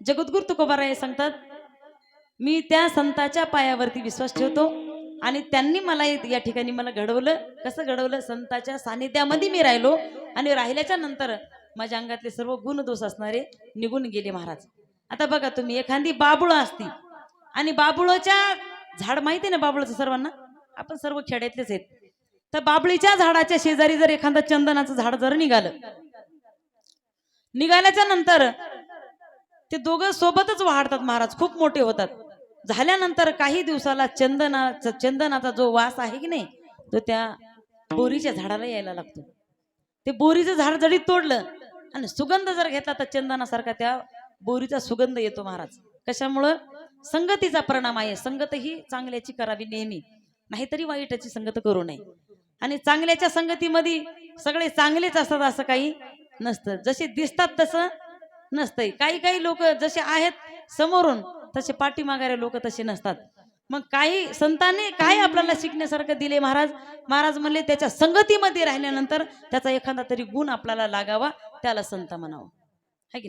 जगद्गुरु तुकोबाराय सांगतात मी त्या संताच्या पायावरती विश्वास ठेवतो आणि त्यांनी मला या ठिकाणी मला घडवलं. कसं घडवलं? संताच्या सानिध्यामध्ये मी राहिलो आणि राहिल्याच्या नंतर माझ्या अंगातले सर्व गुणदोष असणारे निघून गेले महाराज. आता बघा तुम्ही एखादी बाबुळ असती आणि बाबुळच्या झाड माहिती आहे ना बाबुळचं सर्वांना? आपण सर्व खेड्यातलेच आहेत. तर बाबळीच्या झाडाच्या शेजारी जर एखादं चंदनाचं झाड जर निघालं निघाल्याच्या नंतर ते दोघं सोबतच वाढतात महाराज खूप मोठे होतात. झाल्यानंतर काही दिवसाला चंदनाचा चंदनाचा जो वास आहे की नाही तो त्या बोरीच्या झाडाला यायला लागतो. ते बोरीचं झाड जरी तोडलं आणि सुगंध जर घेतला तर चंदनासारखा त्या बोरीचा सुगंध येतो महाराज. कशामुळं? संगतीचा परिणाम आहे. संगत ही चांगल्याची करावी नेहमी. नाहीतरी वाईटाची संगत करू नये. आणि चांगल्याच्या संगतीमध्ये सगळे चांगलेच असतात असं काही नसतं. जसे दिसतात तसं नसतंय. काही काही लोक जसे आहेत समोरून तसे पाठीमागारे लोक तसे नसतात. मग काही संतांनी काय आपल्याला शिकण्यासारखं दिले महाराज? महाराज म्हणले त्याच्या संगतीमध्ये राहिल्यानंतर त्याचा एखादा तरी गुण आपल्याला लागावा त्याला संत म्हणावं. है की नाही?